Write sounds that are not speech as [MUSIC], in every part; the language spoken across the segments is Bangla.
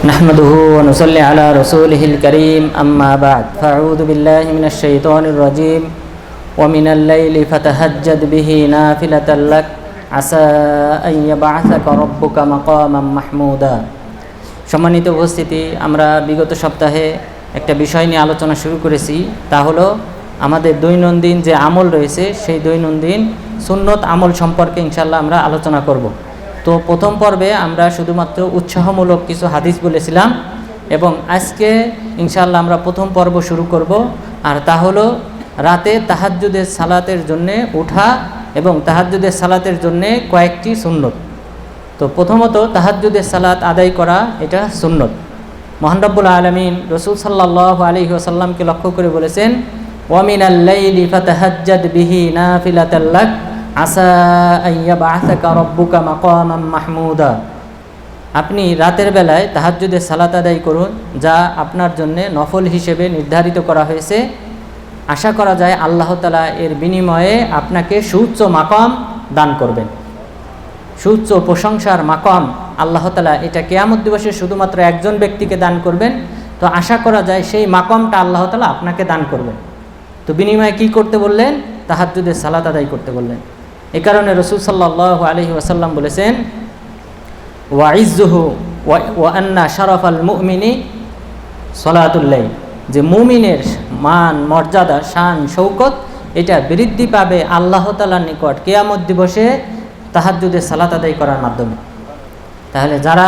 نحمده ونصلي على رسوله الكريم أما بعد فأعوذ بالله من الشيطان الرجيم ومن الليل فتهجد به نافلة لك عسى أن يبعثك ربك مقاما محمودا সম্মানিত উপস্থিতি আমরা বিগত সপ্তাহে একটা বিষয় নিয়ে আলোচনা শুরু করেছি তা হলো আমাদের দৈনন্দিন যে আমল রয়েছে সেই দৈনন্দিন সুন্নত আমল সম্পর্কে ইনশাল্লাহ আমরা আলোচনা করব তো প্রথম পর্বে আমরা শুধুমাত্র উৎসাহমূলক কিছু হাদিস বলেছিলাম এবং আজকে ইনশাল্লাহ আমরা প্রথম পর্ব শুরু করব। আর তা হলো রাতে তাহাজ্জুদের সালাতের জন্যে উঠা এবং তাহাজ্জুদের সালাতের জন্যে কয়েকটি সুন্নত। তো প্রথমত তাহাজ্জুদের সালাত আদায় করা, এটা সুন্নত। মোহানরব্বুল আলমিন রসুল সাল্লাহ আলী ওসাল্লামকে লক্ষ্য করে বলেছেন ওয়ামিন আল্লাইলি ফাতাহাজ্জাদ বিহি নাফিলাতাল্লাক আসা মাহমুদা। আপনি রাতের বেলায় তাহাজ্জুদের সালাত আদায় করুন, যা আপনার জন্য নফল হিসেবে নির্ধারিত করা হয়েছে। আশা করা যায় আল্লাহ তালা এর বিনিময়ে আপনাকে সুউচ্চ মাকাম দান করবেন। সুউচ্চ প্রশংসার মাকাম আল্লাহ তালা এটা কেয়ামত দিবসে শুধুমাত্র একজন ব্যক্তিকে দান করবেন। তো আশা করা যায় সেই মাকামটা আল্লাহ তালা আপনাকে দান করবেন। তো বিনিময়ে কি করতে বললেন? তাহাজ্জুদের সালাত আদায় করতে বললেন। এ কারণে রসুল সাল্লাহ আলহি ওয়াসাল্লাম বলেছেন ওয়াইজুহু ওয়ান্না শরফ আল মুমিনী সলাতুল্লাহ যে মুমিনের মান, মর্যাদা, শান, শৌকত, এটা বৃদ্ধি পাবে আল্লাহ তালার নিকট কেয়ামত দিবসে তাহাজ্জুদের সালাত আদায় করার মাধ্যমে। তাহলে যারা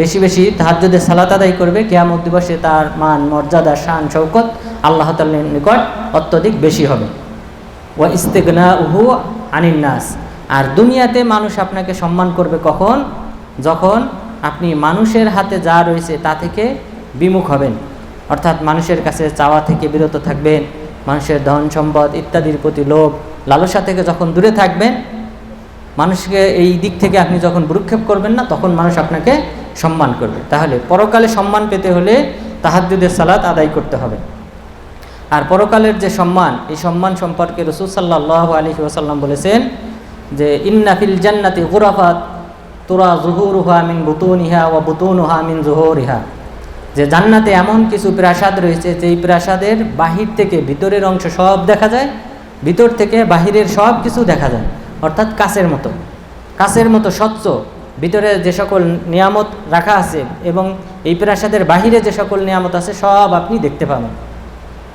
বেশি বেশি তাহাজ্জুদের সালাত আদায় করবে, কেয়ামত দিবসে তার মান, মর্যাদা, শান, শৌকত আল্লাহ তালের নিকট অত্যধিক বেশি হবে। ও ইস্তেগনা উহু আনিন্নাস আর দুনিয়াতে মানুষ আপনাকে সম্মান করবে কখন? যখন আপনি মানুষের হাতে যা রয়েছে তা থেকে বিমুখ হবেন। অর্থাৎ মানুষের কাছে চাওয়া থেকে বিরত থাকবেন, মানুষের ধন সম্পদ ইত্যাদির প্রতি লোভ, লালসা থেকে যখন দূরে থাকবেন, মানুষকে এই দিক থেকে আপনি যখন ভ্রুক্ষেপ করবেন না, তখন মানুষ আপনাকে সম্মান করবে। তাহলে পরকালে সম্মান পেতে হলে তাহাজুদের সালাত আদায় করতে হবে। আর পরকালের যে সম্মান, এই সম্মান সম্পর্কে রসুল সাল্লাহ আলী ওসাল্লাম বলেছেন যে ইন্নাফিল জান্নাতি গুরাফাত, তোরা জুহুর মিন বুতুনিহা ও বুতুনুহা মিন জুহরিহা। যে জান্নাতে এমন কিছু প্রাসাদ রয়েছে, যেই প্রাসাদের বাহির থেকে ভিতরের অংশ সব দেখা যায়, ভিতর থেকে বাহিরের সব কিছু দেখা যায়, অর্থাৎ কাছের মতো। কাছের মতো স্বচ্ছ, ভিতরে যে সকল নিয়ামত রাখা আছে এবং এই প্রাসাদের বাহিরে যে সকল নিয়ামত আছে, সব আপনি দেখতে পাবেন।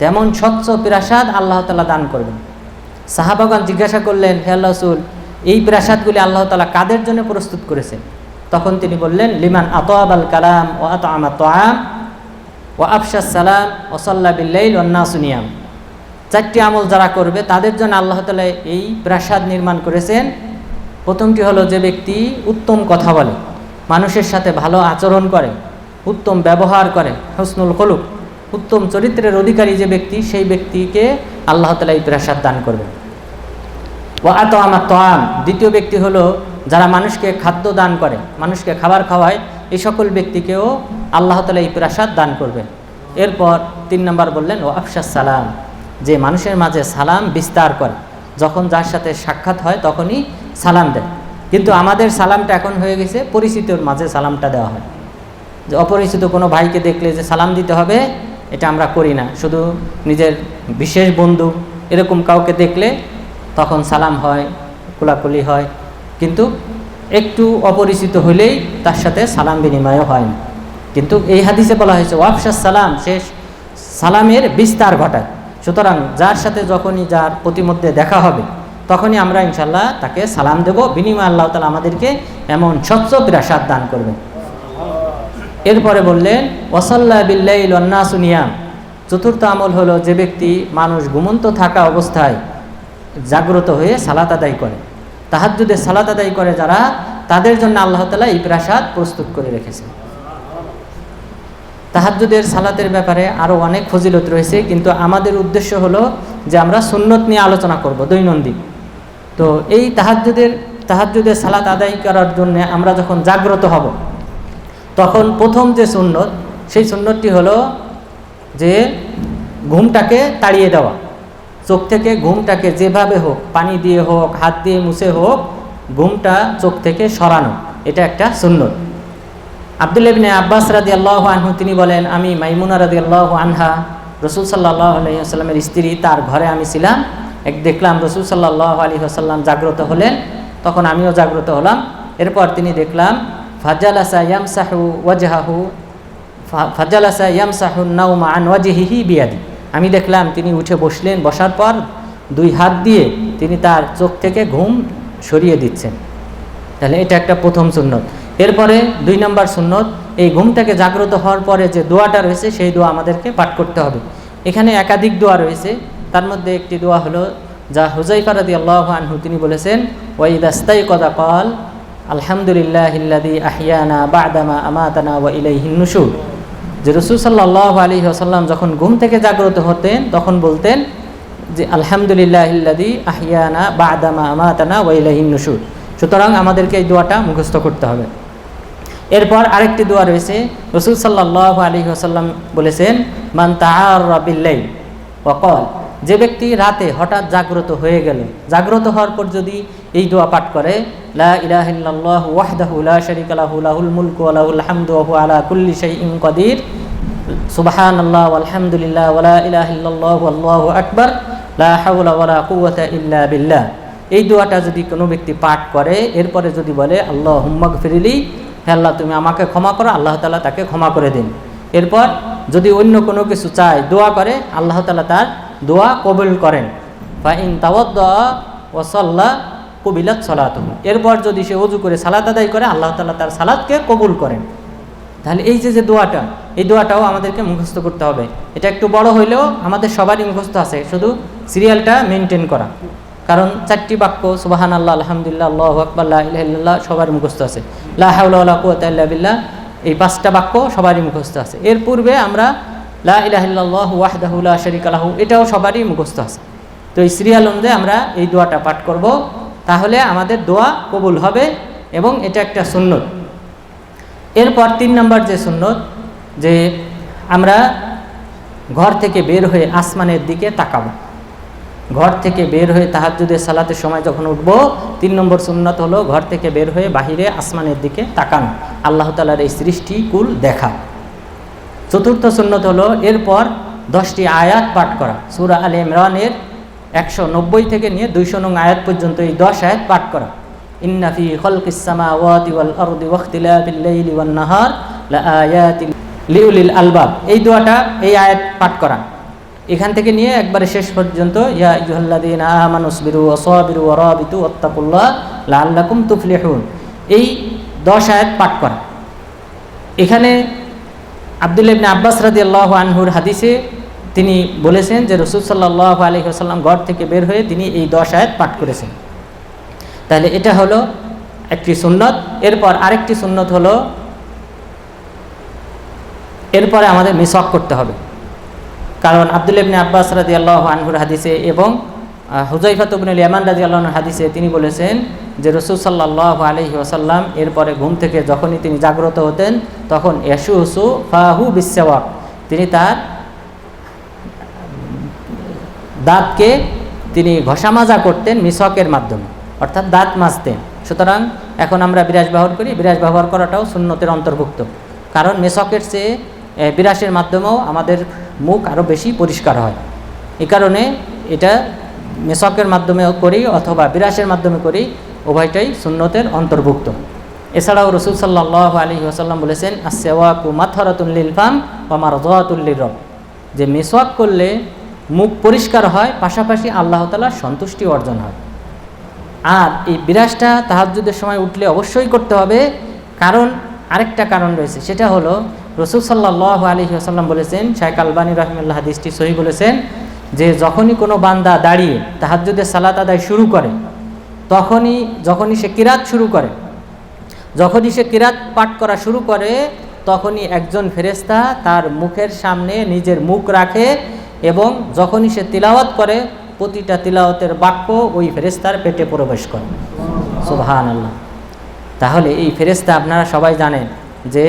তেমন স্বচ্ছ প্রাসাদ আল্লাহ তালা দান করবেন। সাহাবাগান জিজ্ঞাসা করলেন, হে আল্লাহসুল এই প্রাসাদগুলি আল্লাহ তালা কাদের জন্য প্রস্তুত করেছেন? তখন তিনি বললেন, লিমান আতোয়াব আল কালাম ও আত আমা তোয়াম ও আফসাস সালাম ও সাল্লা বিল্লাইল সুনিয়াম চারটি আমল যারা করবে, তাদের জন্য আল্লাহ তালা এই প্রাসাদ নির্মাণ করেছেন। প্রথমটি হলো যে ব্যক্তি উত্তম কথা বলে, মানুষের সাথে ভালো আচরণ করে, উত্তম ব্যবহার করে, হসনুল কলুক উত্তম চরিত্রের অধিকারী যে ব্যক্তি, সেই ব্যক্তিকে আল্লাহ তালা প্রাসাদ দান করবে ও আত আমার তোয়াম দ্বিতীয় ব্যক্তি হলো যারা মানুষকে খাদ্য দান করে, মানুষকে খাবার খাওয়ায়, এই সকল ব্যক্তিকেও আল্লাহ তালা প্রাসাদ দান করবে এরপর তিন নম্বর বললেন ও আফসাস সালাম। যে মানুষের মাঝে সালাম বিস্তার করে, যখন যার সাথে সাক্ষাৎ হয় তখনই সালাম দেয়। কিন্তু আমাদের সালামটা এখন হয়ে গেছে, পরিচিতর মাঝে সালামটা দেওয়া হয়। যে অপরিচিত কোনো ভাইকে দেখলে যে সালাম দিতে হবে এটা আমরা করি না। শুধু নিজের বিশেষ বন্ধু, এরকম কাউকে দেখলে তখন সালাম হয়, কোলাকুলি হয়। কিন্তু একটু অপরিচিত হলেই তার সাথে সালাম বিনিময়ও হয় না। কিন্তু এই হাদিসে বলা হয়েছে ওয়াফসাস সালাম শেষ সালামের বিস্তার ঘটায়। সুতরাং যার সাথে যখনই যার প্রতিমধ্যে দেখা হবে, তখনই আমরা ইনশাল্লাহ তাকে সালাম দেব। বিনিময় আল্লাহ তালা আমাদেরকে এমন স্বচ্ছ প্রাসাদ দান করবেন। এরপরে বললেন ওসাল্লা বিল্লাইল সুনিয়াম চতুর্থ আমল হলো যে ব্যক্তি মানুষ ঘুমন্ত থাকা অবস্থায় জাগ্রত হয়ে সালাত আদায় করে। তাহাজুদের সালাত আদায় করে যারা, তাদের জন্য আল্লাহ তালা এই প্রাসাদ প্রস্তুত করে রেখেছে তাহাজুদের সালাতের ব্যাপারে আরও অনেক ফজিলত রয়েছে, কিন্তু আমাদের উদ্দেশ্য হলো যে আমরা সুন্নত নিয়ে আলোচনা করব দৈনন্দিন। তো এই তাহাজুদের তাহাজুদের সালাত আদায় করার জন্য আমরা যখন জাগ্রত হব তখন প্রথম যে সুন্নত, সেই সুন্নতটি হলো যে ঘুমটাকে তাড়িয়ে দেওয়া। চোখ থেকে ঘুমটাকে যেভাবে হোক, পানি দিয়ে হোক, হাত দিয়ে মুছে হোক, ঘুমটা চোখ থেকে সরানো। এটা একটা সুন্নত। আবদুল্লাহ ইবনে আব্বাস রাদি আল্লাহ আনহু, তিনি বলেন, আমি মাইমুনা রাদি আল্লাহ আনহা, রসুল সাল্লাহ আলহিহাস্লামের স্ত্রী, তার ঘরে আমি ছিলাম। এক দেখলাম রসুল সাল্লাহ আলী আসাল্লাম জাগ্রত হলেন, তখন আমিও জাগ্রত হলাম। এরপর তিনি দেখলাম ফাজালাসা ইয়ামসাহু ওয়াজহাহু ফাজালাসা ইয়ামসাহু নাউমা আন ওয়াজহিহি বিয়াদি। আমি দেখলাম তিনি উঠে বসলেন, বসার পর দুই হাত দিয়ে তিনি তার চোখ থেকে ঘুম সরিয়ে দিচ্ছেন। তাহলে এটা একটা প্রথম সুন্নত। এরপরে দুই নম্বর সুন্নত, এই ঘুম থেকে জাগ্রত হওয়ার পরে যে দোয়াটা রয়েছে, সেই দোয়া আমাদেরকে পাঠ করতে হবে। এখানে একাধিক দোয়া রয়েছে। তার মধ্যে একটি দোয়া হলো, যা হুজাইফা রাদি আল্লাহ আনহু তিনি বলেছেন ওয়াই দাস্তাই কদা কল আলহামদুলিল্লাহ ইল্লাদি আহিয়ানা বাদামা আমাতানা ওয়া ইলাইহিন নুশুর। যে রসুল সাল্লাহ আলী আসাল্লাম যখন ঘুম থেকে জাগ্রত হতেন, তখন বলতেন যে, আলহামদুলিল্লাহ ইল্লাদি আহিয়ানা বাদামা আমাতানা ওয়া ইলাইহিন সুতরাং আমাদেরকে এই দোয়াটা মুখস্থ করতে হবে। এরপর আরেকটি দোয়া রয়েছে। রসুল সাল্লাহ আলী আসাল্লাম বলেছেন, মান তাহার রবিল্লাই ওকল যে ব্যক্তি রাতে হঠাৎ জাগ্রত হয়ে গেল, জাগ্রত হওয়ার পর যদি এই দোয়া পাঠ করে ইলাহিল্লাহ লা হুয়া ইল্লা এই দোয়াটা যদি কোনো ব্যক্তি পাঠ করে, এরপরে যদি বলে আল্লাহ হুম্মাক ফিরিলি হে আল্লাহ, তুমি আমাকে ক্ষমা করো, আল্লাহ তালা তাকে ক্ষমা করে দিন। এরপর যদি অন্য কোনো কিছু চায়, দোয়া করে, আল্লাহ তালা তার দোয়া কবুল করেন। বা ইন তাওয়াদ ওসল্লা কবিলাত সলাত এরপর যদি সে অজু করে সালাত আদায় করে, আল্লাহ তালা তার সালাদকে কবুল করেন। তাহলে এই যে যে দোয়াটা, এই দোয়াটাও আমাদেরকে মুখস্থ করতে হবে। এটা একটু বড় হইলেও আমাদের সবারই মুখস্থ আছে, শুধু সিরিয়ালটা মেনটেন করা। কারণ চারটি বাক্য সুবাহান আল্লাহ আলহামদুলিল্লাহ আল্লাহ আকবাল্লাহ সবার মুখস্থ আছে। লাহাউল্লাহ কুয়াতাল্লাহ এই পাঁচটা বাক্য সবারই মুখস্থ আছে। এর পূর্বে আমরা লা ইলাহিল্লাহ ওয়াহদাহুল্লাহ শরিক এটাও সবারই মুখস্থ আছে। তো এই সিরিয়াল অনুযায়ী আমরা এই দোয়াটা পাঠ করব। তাহলে আমাদের দোয়া কবুল হবে এবং এটা একটা সুন্নত। এরপর তিন নম্বর যে সুন্নত, যে আমরা ঘর থেকে বের হয়ে আসমানের দিকে তাকাবো। ঘর থেকে বের হয়ে তাহাজুদের সালাতের সময় যখন উঠব, তিন নম্বর সুন্নত হলো ঘর থেকে বের হয়ে বাহিরে আসমানের দিকে তাকানো। আল্লাহ তালার এই সৃষ্টি কুল দেখা। চতুর্থ সুন্নত হলো এরপর দশটি আয়াত পাঠ করা। সুরা আল ইমরানের একশো নব্বই থেকে নিয়ে দুইশো নং আয়াত পর্যন্ত এই দশ আয়াত পাঠ করা। ইন্নাফি খলকিসামা ওয়াতি ওয়াল নাহার লিউলিল আলবাব। এই দোয়াটা, এই আয়াত পাঠ করা। এখান থেকে নিয়ে একবারে শেষ পর্যন্ত, ইয়া ইউহাল্লাদিন আমানুসবিরু ওসবিরু ওরবিতু ওত্তাকুল্লাহ লাল্লাকুম তুফলিহুন। এই দশ আয়াত পাঠ করা। এখানে আবদুল্লা ইবনে আব্বাস রাদি আল্লাহ আনহুর হাদিসে তিনি বলেছেন যে রসুল সাল্লাহ আলী আসাল্লাম ঘর থেকে বের হয়ে তিনি এই দশ আয়াত পাঠ করেছেন। তাহলে এটা হলো একটি সুন্নত, এরপর আরেকটি সুন্নত হলো এরপরে আমাদের মিসক করতে হবে। কারণ আব্দুল ইবনে আব্বাস রাজি আল্লাহ আনহুর হাদিসে এবং হুজাইফাতুবনুল ইয়ামান রাজি আল্লাহর হাদিসে তিনি বলেছেন যে রসুল সাল্লাহ আলহি ওসাল্লাম এরপরে ঘুম থেকে যখনই তিনি জাগ্রত হতেন, তখন ইয়াসু হুসু ফাহু বিশ্বক তিনি তার দাঁতকে তিনি ঘষা মাজা করতেন মিসকের মাধ্যমে, অর্থাৎ দাঁত মাজতেন। সুতরাং এখন আমরা বিরাজ ব্যবহার করি, বিরাজ ব্যবহার করাটাও সুন্নতের অন্তর্ভুক্ত। কারণ মেসকের চেয়ে বিরাসের মাধ্যমেও আমাদের মুখ আরও বেশি পরিষ্কার হয়। এ কারণে এটা মেসকের মাধ্যমে করি অথবা বিরাসের মাধ্যমে করি উভয়টাই সুন্নতের অন্তর্ভুক্ত। এছাড়াও রসুল সাল্লাহ আলী আসাল্লাম বলেছেন আসেওয়াকু মাথরাতুল্লিল ফাম বা মারজাতুল্লির রব যে মেসওয়াক করলে মুখ পরিষ্কার হয়, পাশাপাশি আল্লাহ তালার সন্তুষ্টি অর্জন হয়। আর এই বিরাসটা তাহাজুদের সময় উঠলে অবশ্যই করতে হবে। কারণ আরেকটা কারণ রয়েছে, সেটা হলো রসুল সাল্লাহ আলী আসাল্লাম বলেছেন শাহেক আলবানী রহমুল্লাহ হাদিসটি সহি বলেছেন যে যখনই কোনো বান্দা দাঁড়িয়ে তাহাজুদের সালাত আদায় শুরু করে, তখনই, যখনই সে কিরাত শুরু করে, যখনই সে কিরাত পাঠ করা শুরু করে, তখনই একজন ফেরেস্তা তার মুখের সামনে নিজের মুখ রাখে এবং যখনই সে তিলাওয়াত করে, প্রতিটা তিলাওয়াতের বাক্য ওই ফেরেস্তার পেটে প্রবেশ করে। সুবাহান আল্লাহ তাহলে এই ফেরেস্তা আপনারা সবাই জানেন যে,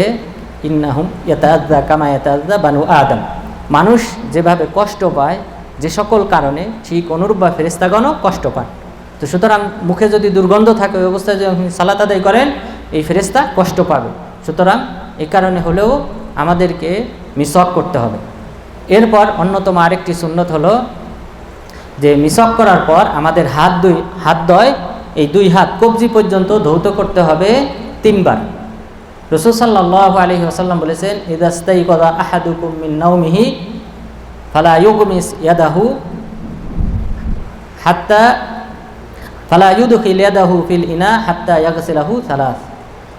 ইন্নাহুম ইয়াতাজা কামা ইয়াতাজা বানু আদম। মানুষ যেভাবে কষ্ট পায় যে সকল কারণে ঠিক অনুরূপ বা ফেরেস্তাগণও কষ্ট পান। তো সুতরাং মুখে যদি দুর্গন্ধ থাকে, ওই অবস্থায় যদি আপনি সালাত আদায় করেন, এই ফেরেস্তা কষ্ট পাবে। সুতরাং এ কারণে হলেও আমাদেরকে মিসক করতে হবে। এরপর অন্যতম আরেকটি সুন্নত হলো যে মিসক করার পর আমাদের হাত দুই, হাত দয়, এই দুই হাত কবজি পর্যন্ত ধৌত করতে হবে তিনবার। রসুল সাল্লাহ আলহি আসাল্লাম বলেছেন ইদাস্তাই কদা আহাদুকুম মিন নাউমিহি ফালা ইয়াদাহু ফালা ইয়াদাহু ইনা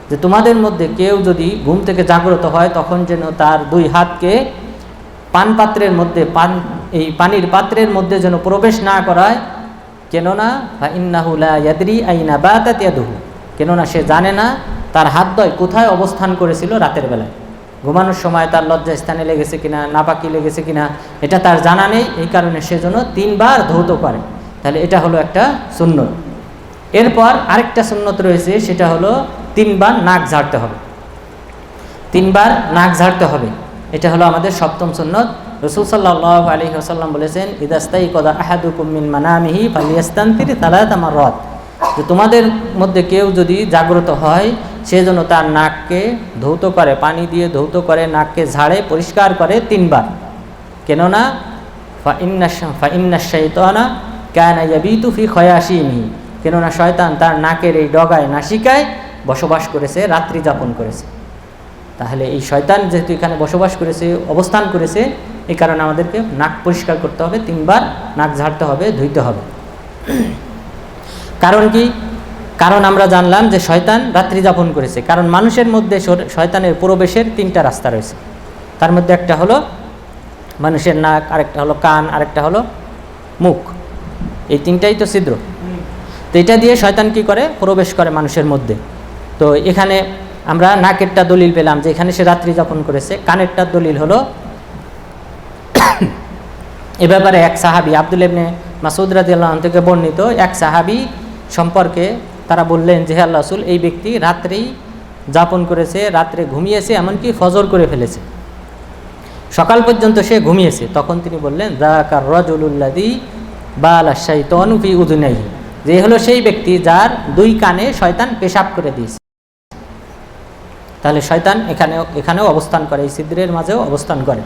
যে তোমাদের মধ্যে কেউ যদি ঘুম থেকে জাগ্রত হয়, তখন যেন তার দুই হাতকে পান পাত্রের মধ্যে, পান, এই পানির পাত্রের মধ্যে যেন প্রবেশ না করায়, কেননা বা কেননা সে জানে না তার হাত দয় কোথায় অবস্থান করেছিল রাতের বেলায়। ঘুমানোর সময় তার লজ্জা স্থানে লেগেছে কিনা, নাপাকি লেগেছে কিনা, এটা তার জানা নেই, এই কারণে সেজন্য তিনবার ধৌত করে তাহলে এটা হলো একটা সুন্নত। এরপর আরেকটা সুন্নত রয়েছে, সেটা হলো তিনবার নাক ঝাড়তে হবে। তিনবার নাক ঝাড়তে হবে। এটা হলো আমাদের সপ্তম সুন্নত। রসুল সাল্লাহ আলী আসাল্লাম বলেছেন ইদাস্তাই কদা আহাদু কুমিন মানামিহি ফালিয়াস্তান্তির তালাত আমার রথ যে তোমাদের মধ্যে কেউ যদি জাগ্রত হয়, সে যেন তার নাককে ধৌত করে, পানি দিয়ে ধৌত করে, নাককে ঝাড়ে, পরিষ্কার করে তিনবার। কেননা ফাইন্নাশাইতানা কায়না ইয়াবিতু ফি খয়াসিমিহি কেননা শয়তান তার নাকের এই ডগায় নাসিকায় বসবাস করেছে, রাত্রি যাপন করেছে। তাহলে এই শয়তান যেহেতু এখানে বসবাস করেছে, অবস্থান করেছে এই কারণে আমাদেরকে নাক পরিষ্কার করতে হবে, তিনবার নাক ঝাড়তে হবে, ধুইতে হবে। কারণ কি? কারণ আমরা জানলাম যে শয়তান রাত্রি যাপন করেছে। কারণ মানুষের মধ্যে শয়তানের প্রবেশের তিনটা রাস্তা রয়েছে। তার মধ্যে একটা হলো মানুষের নাক, আরেকটা হলো কান, আরেকটা হলো মুখ। এই তিনটাই তো ছিদ্র। তো এটা দিয়ে শয়তান কি করে? প্রবেশ করে মানুষের মধ্যে। তো এখানে আমরা নাকেরটা দলিল পেলাম যে এখানে সে রাত্রি যাপন করেছে। কানেরটা দলিল হলো [COUGHS] এ ব্যাপারে এক সাহাবি, আব্দুল ইবনে মাসুদ রাজিয়াল্লাহ থেকে বর্ণিত এক সাহাবি সম্পর্কে তারা বললেন যে আল্লাহ রসুল, এই ব্যক্তি রাত্রেই যাপন করেছে, রাত্রে ঘুমিয়েছে, এমনকি ফজর করে ফেলেছে। সকাল পর্যন্ত সে ঘুমিয়েছে। তখন তিনি বললেন দাকার রজুল্লাদি বা আলাশাই তনুফি উদুনাই যে হলো সেই ব্যক্তি যার দুই কানে শয়তান পেশাব করে দিয়েছে। তাহলে শয়তান এখানে এখানেও অবস্থান করে, এই সিদ্রের মাঝেও অবস্থান করে।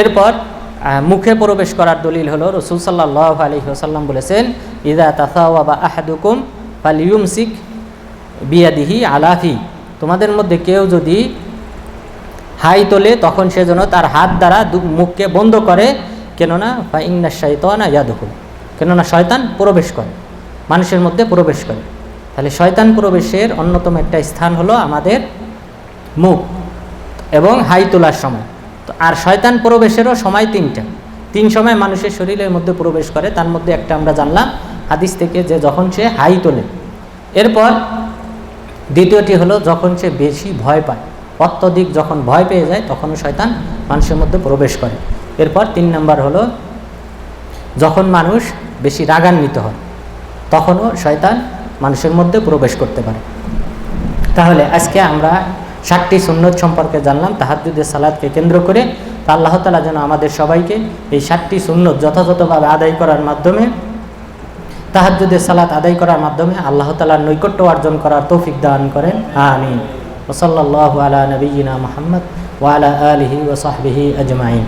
এরপর মুখে প্রবেশ করার দলিল হলো রসুল সাল্লাহ আলী ওসাল্লাম বলেছেন, ইদা তাসাওয়া বা আহাদুকুম ফালিউম সিক বিয়াদিহি আলাফি। তোমাদের মধ্যে কেউ যদি হাই তোলে, তখন সে যেন তার হাত দ্বারা মুখকে বন্ধ করে, কেননা বা ইন্না শৈতানা ইয়াদুকুম। কেননা শয়তান প্রবেশ করে, মানুষের মধ্যে প্রবেশ করে। তাহলে শয়তান প্রবেশের অন্যতম একটা স্থান হলো আমাদের মুখ এবং হাই তোলার সময়। তো আর শয়তান প্রবেশেরও সময় তিনটা। তিন সময় মানুষের শরীরের মধ্যে প্রবেশ করে, তার মধ্যে একটা আমরা জানলাম, হাদিস থেকে যে যখন সে হাই তোলে। এরপর দ্বিতীয়টি হলো যখন সে বেশি ভয় পায়, অত্যধিক যখন ভয় পেয়ে যায়, তখনও শয়তান মানুষের মধ্যে প্রবেশ করে। এরপর তিন নাম্বার হলো যখন মানুষ বেশি রাগান্বিত হয়, তখনও শয়তান মানুষের মধ্যে প্রবেশ করতে পারে। তাহলে আজকে আমরা ষাটটি সুন্নত সম্পর্কে জানলাম তাহাজুদের সালাদকে কেন্দ্র করে। তা আল্লাহ তালা যেন আমাদের সবাইকে এই ষাটটি সুন্নত যথাযথভাবে আদায় করার মাধ্যমে তাহাজুদের সালাত আদায় করার মাধ্যমে আল্লাহ তালার নৈকট্য অর্জন করার তৌফিক দান করেন। আমিন। ওসল্লাহ আলা নবীনা মোহাম্মদ ওয়ালা আলহি ওসাহবিহি আজমাইন।